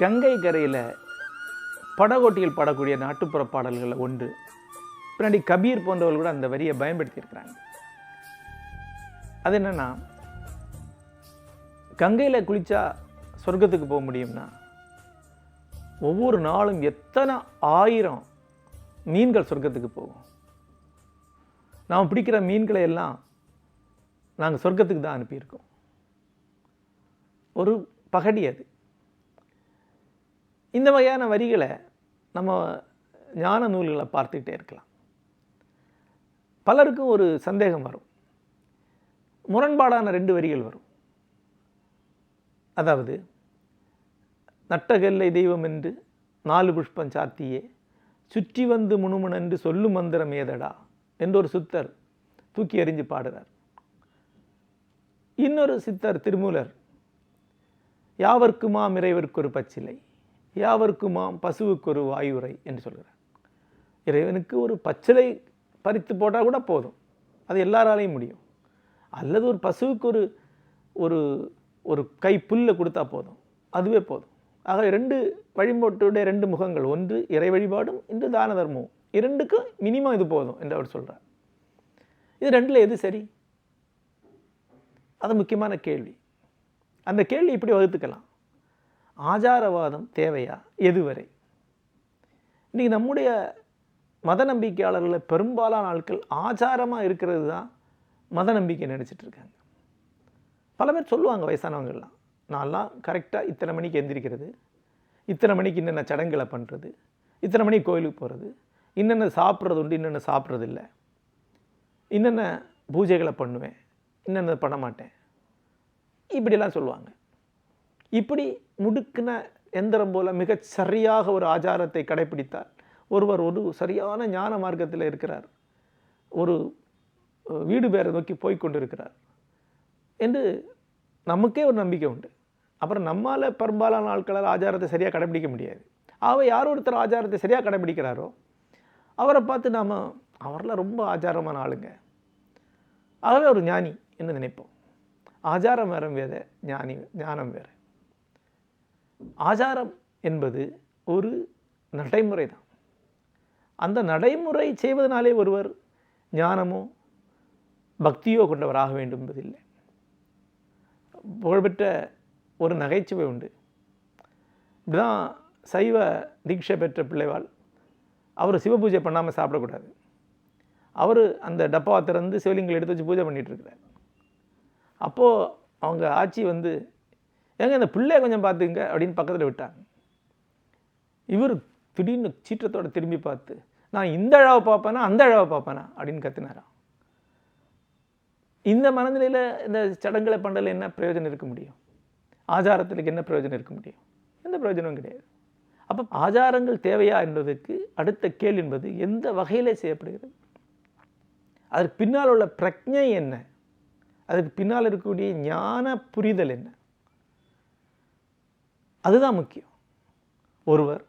கங்கை கரையில் படகோட்டியில் பாடக்கூடிய நாட்டுப்புற பாடல்களில் ஒன்று. பின்னாடி கபீர் போன்றவர்கள் கூட அந்த வரியை பயன்படுத்தியிருக்கிறாங்க. அது என்னென்னா கங்கையில் குளித்தா சொர்க்கத்துக்கு போக முடியும்னா ஒவ்வொரு நாளும் எத்தனை ஆயிரம் மீன்கள் சொர்க்கத்துக்கு போகும். நாம் பிடிக்கிற மீன்களை எல்லாம் நாங்கள் சொர்க்கத்துக்கு தான் அனுப்பியிருக்கோம். ஒரு பகடி அது. இந்த வகையான வரிகளை நம்ம ஞான நூல்களை பார்த்துக்கிட்டே இருக்கலாம். பலருக்கும் ஒரு சந்தேகம் வரும். முரண்பாடான ரெண்டு வரிகள் வரும். அதாவது நட்டகல்லை தெய்வம் என்று நாலு புஷ்பம் சாத்தியே சுற்றி வந்து முணுமுணன்று சொல்லும் மந்திரம் ஏதடா? என்று ஒரு சித்தர் தூக்கி எறிஞ்சு பாடுறார். இன்னொரு சித்தர் திருமூலர் யாவர்க்குமாம் இறைவருக்கு ஒரு பச்சிலை யாவருக்குமாம் பசுவுக்கு ஒரு வாயுரை என்று சொல்கிறார். இறைவனுக்கு ஒரு பச்சிலை பறித்து போட்டால் கூட போதும். அது எல்லாராலையும் முடியும். அல்லது ஒரு பசுவுக்கு ஒரு ஒரு ஒரு கை புல்லை கொடுத்தா போதும். அதுவே போதும். ஆக ரெண்டு வழிபாட்டுடைய ரெண்டு முகங்கள் ஒன்று இறை வழிபாடும் இன்று தான தர்மமும். இரண்டுக்கும் மினிமம் இது போதும் என்று அவர் சொல்கிறார் இது ரெண்டில் எது சரி? அது முக்கியமான கேள்வி. அந்த கேள்வி இப்படி வகுத்துக்கலாம். ஆச்சாரவாதம் தேவையா? எதுவரை? இன்றைக்கி நம்முடைய மத நம்பிக்கையாளர்களில் பெரும்பாலான ஆட்கள் ஆச்சாரமாக இருக்கிறது தான் மத நம்பிக்கை நினச்சிட்டு இருக்காங்க. பல பேர் சொல்லுவாங்க வயசானவங்கள்லாம் நான்லாம் கரெக்டாக இத்தனை மணிக்கு எந்திரிக்கிறது இத்தனை மணிக்கு இன்னென்ன சடங்குகளை பண்ணுறது இத்தனை மணிக்கு கோயிலுக்கு போகிறது இன்னென்ன சாப்பிட்றது உண்டு இன்னென்ன சாப்பிட்றது இல்லை இன்னென்ன பூஜைகளை பண்ணுவேன் இன்னென்ன பண்ண மாட்டேன். இப்படிலாம் சொல்லுவாங்க. இப்படி முடுக்கின எந்திரம் போல மிகச் சரியாக ஒரு ஆச்சாரத்தை கடைப்பிடித்தால் ஒருவர் ஒரு சரியான ஞான மார்க்கத்தில் இருக்கிறார். ஒரு வீடு பேரை நோக்கி போய்கொண்டிருக்கிறார் என்று நமக்கே ஒரு நம்பிக்கை உண்டு. அப்புறம் நம்மால் பெரும்பாலான ஆட்களால் ஆச்சாரத்தை சரியாக கடைபிடிக்க முடியாது. ஆக யார் ஒருத்தர் ஆச்சாரத்தை சரியாக கடைபிடிக்கிறாரோ அவரை பார்த்து நாம் அவரெல்லாம் ரொம்ப ஆச்சாரமான ஆளுங்க. ஆகவே ஒரு ஞானி என்று நினைப்போம். ஆச்சாரம் வேற வேற ஞானி ஞானம் வேறு. ஆச்சாரம் என்பது ஒரு நடைமுறை தான். அந்த நடைமுறை செய்வதனாலே ஒருவர் ஞானமோ பக்தியோ கொண்டவராக வேண்டும் என்பதில்லை. புகழ்பெற்ற ஒரு நகைச்சுவை உண்டு. இப்படிதான் சைவ தீட்சை பெற்ற பிள்ளைவாள் அவர் சிவபூஜை பண்ணாமல் சாப்பிடக்கூடாது. அவர் அந்த டப்பாவை திறந்து சிவலிங்கம் எடுத்து வச்சு பூஜை பண்ணிகிட்ருக்கிறார் அப்போது அவங்க ஆட்சி வந்து ஏங்க இந்த பிள்ளைய கொஞ்சம் பார்த்துங்க அப்படின்னு பக்கத்தில் விட்டாங்க. இவர் திடீர்னு சீற்றத்தோட திரும்பி பார்த்து நான் இந்த அழாவை பார்ப்பேனா அந்த அழாவை பார்ப்பேனா அப்படின்னு கத்தினாராம். இந்த மனநிலையில் இந்த சடங்குகளை பண்ணுறதுல என்ன பிரயோஜனம் இருக்க முடியும்? ஆச்சாரத்துக்கு என்ன பிரயோஜனம் இருக்க முடியும்? எந்த பிரயோஜனமும் கிடையாது. அப்போ ஆச்சாரங்கள் தேவையா என்பதற்கு அடுத்த கேள்வி என்பது எந்த வகையிலே செய்யப்படுகிறது? அதற்கு பின்னால் உள்ள பிரக்ஞை என்ன? அதுக்கு பின்னால் இருக்கக்கூடிய ஞான புரிதல் என்ன? அதுதான் முக்கியம். ஒருவர்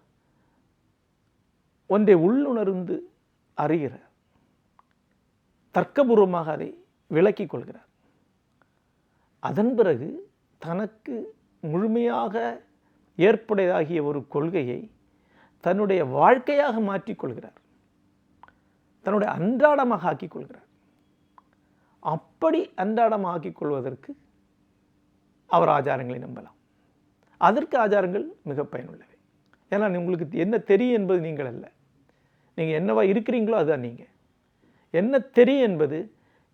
ஒன்றை உள்ளுணர்ந்து அறிகிறார். தர்க்கபூர்வமாக அதை விளக்கிக் கொள்கிறார். அதன் பிறகு தனக்கு முழுமையாக ஏற்புடையதாகிய ஒரு கொள்கையை தன்னுடைய வாழ்க்கையாக மாற்றிக்கொள்கிறார் தன்னுடைய அன்றாடமாக ஆக்கிக் கொள்கிறார். அப்படி அன்றாடமாக ஆக்கிக் கொள்வதற்கு அவர் ஆச்சாரங்களை நம்பலாம். அதற்கு ஆச்சாரங்கள் மிக பயனுள்ளவை. ஏன்னா உங்களுக்கு என்ன தெரியும் என்பது நீங்கள் அல்ல. நீங்கள் என்னவா இருக்கிறீங்களோ அதுதான் நீங்கள் என்ன தெரியும் என்பது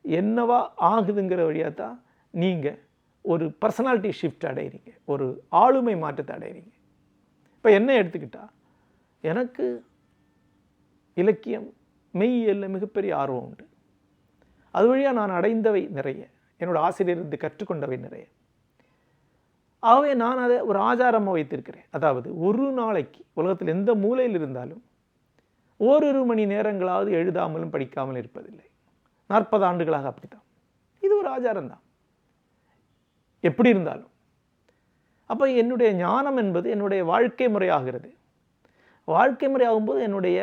என்னவா ஆகுதுங்கிற வழியாக தான் நீங்கள் ஒரு பர்சனாலிட்டி ஷிஃப்ட் அடைகிறீங்க ஒரு ஆளுமை மாற்றத்தை அடைகிறீங்க இப்போ என்ன எடுத்துக்கிட்டால் எனக்கு இலக்கியம் மெய்யியலில் மிகப்பெரிய ஆர்வம் உண்டு. அது வழியாக நான் அடைந்தவை நிறைய. என்னோட ஆசிரியரிருந்து கற்றுக்கொண்டவை நிறைய. ஆகவே நான் அதை ஒரு ஆச்சாரமாக வைத்திருக்கிறேன். அதாவது ஒரு நாளைக்கு உலகத்தில் எந்த மூலையில் இருந்தாலும் ஓரிரு மணி நேரங்களாவது எழுதாமலும் படிக்காமல் இருப்பதில்லை. நாற்பது ஆண்டுகளாக அப்படித்தான். இது ஒரு ஆச்சாரம் தான் எப்படி இருந்தாலும். அப்போ என்னுடைய ஞானம் என்பது என்னுடைய வாழ்க்கை முறையாகிறது வாழ்க்கை முறை ஆகும்போது என்னுடைய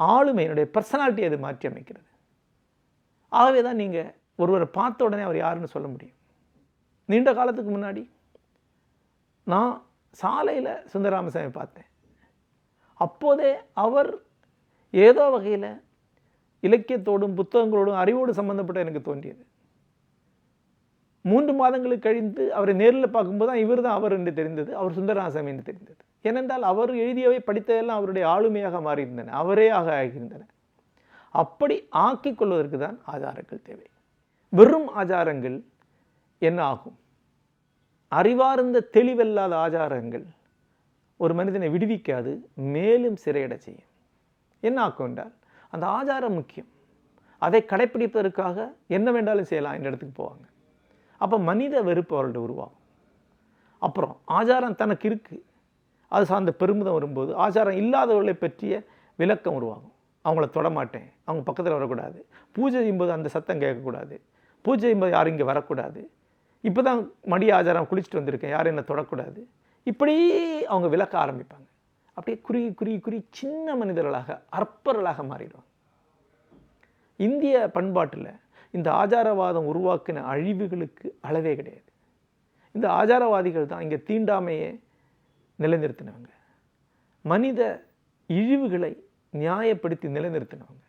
ஆளுமை என்னுடைய பர்சனாலிட்டி அது மாற்றி அமைக்கிறது. ஆகவே தான் நீங்கள் ஒருவரை பார்த்த உடனே அவர் யாருன்னு சொல்ல முடியும். நீண்ட காலத்துக்கு முன்னாடி நான் சாலையில் சுந்தரராமசாமி பார்த்தேன். அப்போதே அவர் ஏதோ வகையில் இலக்கியத்தோடும் புத்தகங்களோடும் அறிவோடு சம்மந்தப்பட்ட எனக்கு தோன்றியது. மூன்று மாதங்களுக்கு கழிந்து அவரை நேரில் பார்க்கும்போது தான் இவர் தான் அவர் என்று தெரிந்தது அவர் சுந்தரராமசாமி என்று தெரிந்தது. ஏனென்றால் அவர் எழுதியவை படித்ததெல்லாம் அவருடைய ஆளுமையாக மாறியிருந்தன அவரே ஆக ஆகியிருந்தன. அப்படி ஆக்கிக் கொள்வதற்கு தான் ஆதாரங்கள் தேவை. வெறும் ஆச்சாரங்கள் என்ன ஆகும்? அறிவார்ந்த தெளிவில்லாத ஆச்சாரங்கள் ஒரு மனிதனை விடுவிக்காது மேலும் சிறையிட செய்யும். என்ன ஆக்கும் என்றால் அந்த ஆச்சாரம் முக்கியம். அதை கடைப்பிடிப்பதற்காக என்ன வேண்டாலும் செய்யலாம் இந்த இடத்துக்கு போவாங்க. அப்போ மனித வெறுப்பு அவர்கள்ட்ட உருவாகும். அப்புறம் ஆச்சாரம் தனக்கு இருக்குது அது சார்ந்த பெருமிதம் வரும்போது ஆச்சாரம் இல்லாதவர்களை பற்றிய விளக்கம் உருவாகும். அவங்கள தொடமாட்டேன் அவங்க பக்கத்தில் வரக்கூடாது. பூஜை செய்யும்போது அந்த சத்தம் கேட்கக்கூடாது. பூஜை செய்யும்போது யாரும் இங்கே வரக்கூடாது. இப்போ தான் மடி ஆச்சாரம் குளிச்சுட்டு வந்திருக்கேன். யாரும் என்னை தொடக்கூடாது. இப்படி அவங்க விளக்க ஆரம்பிப்பாங்க. அப்படியே குறுகி குறுகி குறுகி சின்ன மனிதர்களாக அற்பர்களாக மாறிடுவாங்க. இந்திய பண்பாட்டில் இந்த ஆச்சாரவாதம் உருவாக்கின அழிவுகளுக்கு அளவே கிடையாது. இந்த ஆச்சாரவாதிகள் தான் இங்கே தீண்டாமையே நிலைநிறுத்தினவங்க. மனித இழிவுகளை நியாயப்படுத்தி நிலைநிறுத்தினவங்க.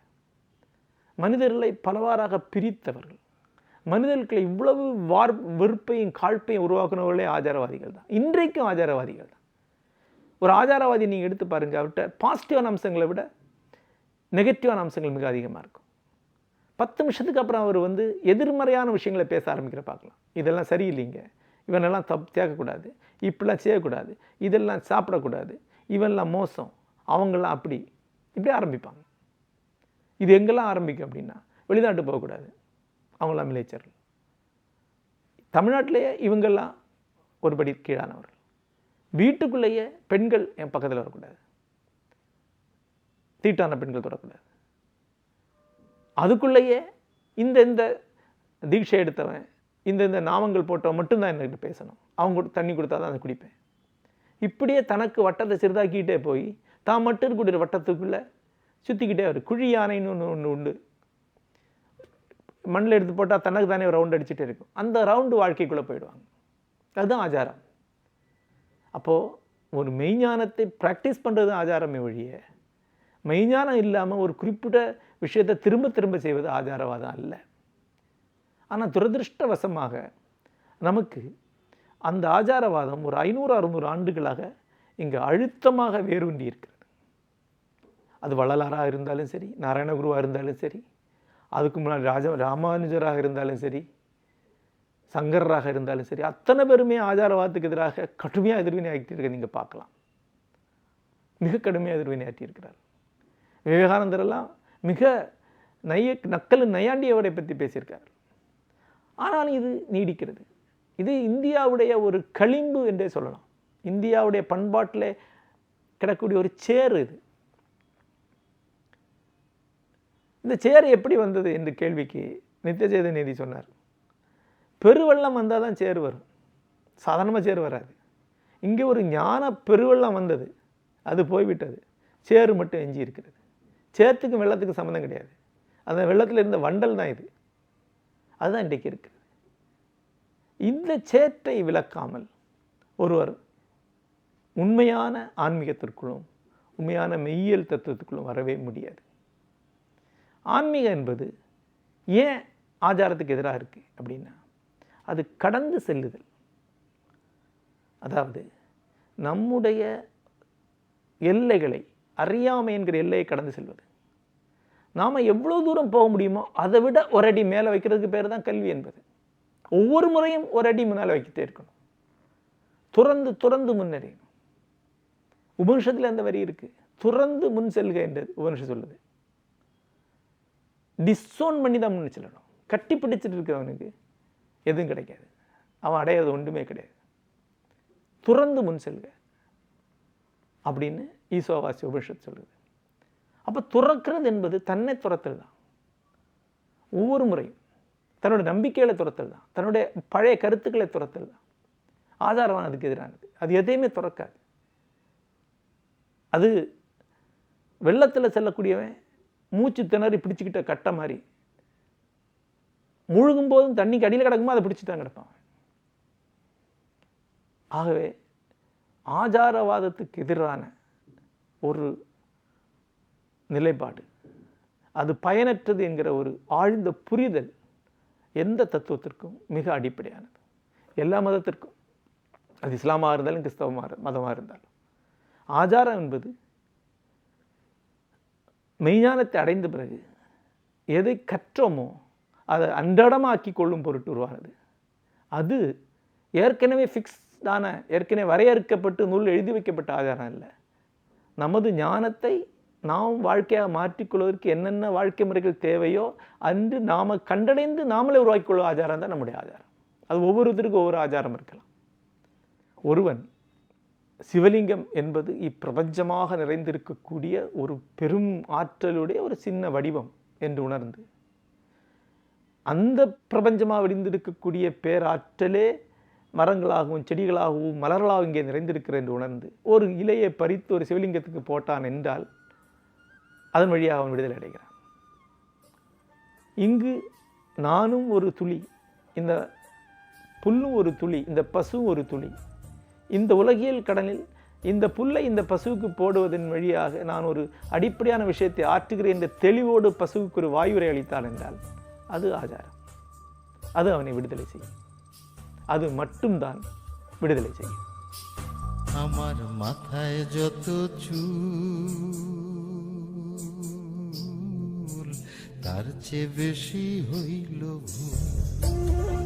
மனிதர்களை பலவாறாக பிரித்தவர்கள். மனிதர்களை இவ்வளவு வார் வெறுப்பையும் காழ்ப்பையும் உருவாக்குனவர்களே ஆச்சாரவாதிகள் தான். இன்றைக்கும் ஆச்சாரவாதிகள் தான். ஒரு ஆச்சாரவாதி நீங்கள் எடுத்து பாருங்கள் அவர்கிட்ட பாசிட்டிவான அம்சங்களை விட நெகட்டிவான அம்சங்கள் மிக அதிகமாக இருக்கும். பத்து நிமிஷத்துக்கு அப்புறம் அவர் வந்து எதிர்மறையான விஷயங்களை பேச ஆரம்பிக்கிற பார்க்கலாம். இதெல்லாம் சரியில்லைங்க. இவனெல்லாம் தப் தேக்கக்கூடாது. இப்படிலாம் செய்யக்கூடாது. இதெல்லாம் சாப்பிடக்கூடாது. இவெல்லாம் மோசம். அவங்களாம் அப்படி. இப்படி ஆரம்பிப்பாங்க. இது எங்கெல்லாம் ஆரம்பிக்கும் அப்படின்னா வெளிநாட்டு போகக்கூடாது. அவங்களாம் மிலேச்சர்கள் தமிழ்நாட்டிலேயே இவங்கெல்லாம் ஒருபடி கீழானவர்கள். வீட்டுக்குள்ளேயே பெண்கள் என் பக்கத்தில் வரக்கூடாது. தீட்டான பெண்கள் தொடக்கூடாது. அதுக்குள்ளேயே இந்த இந்த தீட்சை எடுத்தவன் இந்த இந்த நாமங்கள் போட்டவன் மட்டும்தான் என்கிட்ட பேசணும். அவங்க தண்ணி கொடுத்தா தான் அதை குடிப்பேன். இப்படியே தனக்கு வட்டத்தை சிறிதாக்கிட்டே போய் தான் மட்டும் இருக்கக்கூடிய வட்டத்துக்குள்ளே சுற்றிக்கிட்டே வரும் குழி யானைன்னு ஒன்று ஒன்று உண்டு. மண்ணில் எடுத்து போட்டால் தனக்கு தானே ரவுண்ட் அடிச்சுட்டு இருக்கும். அந்த ரவுண்டு வாழ்க்கைக்குள்ளே போயிடுவாங்க. அதுதான் ஆச்சாரம். அப்போது ஒரு மெய்ஞானத்தை ப்ராக்டிஸ் பண்ணுறது ஆச்சாரமே ஒழிய மெய்ஞானம் இல்லாமல் ஒரு குறிப்பிட்ட விஷயத்தை திரும்ப திரும்ப செய்வது ஆச்சாரவாதம் அல்ல. ஆனால் துரதிருஷ்டவசமாக நமக்கு அந்த ஆச்சாரவாதம் ஒரு ஐநூறு அறுநூறு ஆண்டுகளாக இங்கே அழுத்தமாக வேரூண்டி இருக்கிறது. அது வள்ளலாராக இருந்தாலும் சரி நாராயணகுருவாக இருந்தாலும் சரி அதுக்கு முன்னாடி ராஜ ராமானுஜராக இருந்தாலும் சரி சங்கரராக இருந்தாலும் சரி அத்தனை பேருமே ஆச்சாரவாதத்துக்கு எதிராக கடுமையாக எதிர்வினை ஆகிட்டு நீங்கள் பார்க்கலாம். மிக கடுமையாக எதிர்வினை ஆற்றியிருக்கிறார் விவேகானந்தரெல்லாம் மிக நைய நக்கல் நையாண்டியவரை பற்றி பேசியிருக்கார். ஆனாலும் இது நீடிக்கிறது. இது இந்தியாவுடைய ஒரு களிம்பு என்றே சொல்லலாம். இந்தியாவுடைய பண்பாட்டில் கிடக்கூடிய ஒரு சேர் இது. இந்த சேர் எப்படி வந்தது என்ற கேள்விக்கு நித்தியஜேத நீதி சொன்னார். பெருவெள்ளம் வந்தால் தான் சேர் வரும். சாதாரணமாக சேர் வராது. இங்கே ஒரு ஞான பெருவெள்ளம் வந்தது. அது போய்விட்டது. சேறு மட்டும் எஞ்சி இருக்கிறது. சேத்துக்கும் வெள்ளத்துக்கும் சம்மந்தம் கிடையாது. அந்த வெள்ளத்தில் இருந்த வண்டல் தான் இது. அதுதான் இன்றைக்கு இருக்குது இந்த சேற்றை விளக்காமல் ஒருவர் உண்மையான ஆன்மீகத்திற்குள்ளும் உண்மையான மெய்யியல் தத்துவத்துக்குள்ளும் வரவே முடியாது. ஆன்மீகம் என்பது ஏன் ஆச்சாரத்துக்கு எதிராக இருக்குது அப்படின்னா அது கடந்து செல்லுதல். அதாவது நம்முடைய எல்லைகளை அறியாமை என்கிற எல்லையை கடந்து செல்வது. நாம் எவ்வளோ தூரம் போக முடியுமோ அதை விட ஒரு அடி மேலே வைக்கிறதுக்கு பேர் தான் கல்வி என்பது. ஒவ்வொரு முறையும் ஒரு அடி முன்னால் வைக்கிட்டே இருக்கணும். துறந்து துறந்து முன்னேறியணும் உபனிஷத்தில் அந்த வரி இருக்கு? துறந்து முன் செல்க என்றது உபனிஷம் சொல்லுது. டிஸ்ஸோன் பண்ணி தான் முன் செல்லணும் கட்டி பிடிச்சிட்டு இருக்கிறவனுக்கு எதுவும் கிடைக்காது. அவன் அடையிறது ஒன்றுமே கிடையாது. துறந்து முன் செல்க அப்படின்னு ஈசோவாசி உபனிஷத் சொல்லுது. அப்போ துறக்கிறது என்பது தன்னை துரத்தல் தான். ஒவ்வொரு முறையும் தன்னோட நம்பிக்கைகளை துரத்தல் தான். தன்னுடைய பழைய கருத்துக்களை துரத்தல் தான். ஆதாரமான அதுக்கு எதிரானது. அது எதையுமே துறக்காது. அது வெள்ளத்தில் செல்லக்கூடியவன் மூச்சு திணறி பிடிச்சிக்கிட்ட கட்டை மாதிரி. முழுகும் போதும் தண்ணிக்கு அடியில் கிடக்குமோ அதை பிடிச்சி தான் கிடப்பான் ஆகவே ஆச்சாரவாதத்துக்கு எதிரான ஒரு நிலைப்பாடு. அது பயனற்றது என்கிற ஒரு ஆழ்ந்த புரிதல் எந்த தத்துவத்திற்கும் மிக அடிப்படையானது. எல்லா மதத்திற்கும். அது இஸ்லாமாக இருந்தாலும் கிறிஸ்தவமாக மதமாக இருந்தாலும். ஆச்சாரம் என்பது மெய்ஞானத்தை அடைந்த பிறகு எதை கற்றோமோ அதை அன்றாடமாக்கி கொள்ளும் பொருட்டு உருவானது. அது ஏற்கனவே ஃபிக்ஸ்டான ஏற்கனவே வரையறுக்கப்பட்டு நூல் எழுதி வைக்கப்பட்ட ஆதாரம் இல்லை நமது ஞானத்தை நாம் வாழ்க்கையாக மாற்றிக்கொள்வதற்கு என்னென்ன வாழ்க்கை முறைகள் தேவையோ அன்று நாம் கண்டடைந்து நாமளே உருவாக்கிக்கொள்ளும் ஆச்சாரம் தான் நம்முடைய ஆச்சாரம் அது ஒவ்வொருத்தருக்கும் ஒவ்வொரு ஆச்சாரம் இருக்கலாம். ஒருவன் சிவலிங்கம் என்பது இப்பிரபஞ்சமாக நிறைந்திருக்கக்கூடிய ஒரு பெரும் ஆற்றலுடைய ஒரு சின்ன வடிவம் என்று உணர்ந்து அந்த பிரபஞ்சமாக விடிந்திருக்கக்கூடிய பேராற்றலே மரங்களாகவும் செடிகளாகவும் மலர்களாகவும் இங்கே நிறைந்திருக்கிற என்று உணர்ந்து ஒரு இலையை பறித்து ஒரு சிவலிங்கத்துக்கு போட்டான் என்றால் அதன் வழியாக அவன் விடுதலை அடைகிறான். இங்கு நானும் ஒரு துளி இந்த புல்லும் ஒரு துளி இந்த பசுவும் ஒரு துளி இந்த உலகியல் கடலில் இந்த புல்லை இந்த பசுவுக்கு போடுவதன் வழியாக நான் ஒரு அடிப்படையான விஷயத்தை ஆற்றுகிறேன் என்ற தெளிவோடு பசுவுக்கு ஒரு வாயுரை அளித்தான் என்றால் அது ஆச்சாரம் அது அவனை விடுதலை செய்யும் அது மட்டும்தான் விடுதலை செய்யும் আমার মাথায় যত চুল তার চেয়ে বেশি হইল ভুল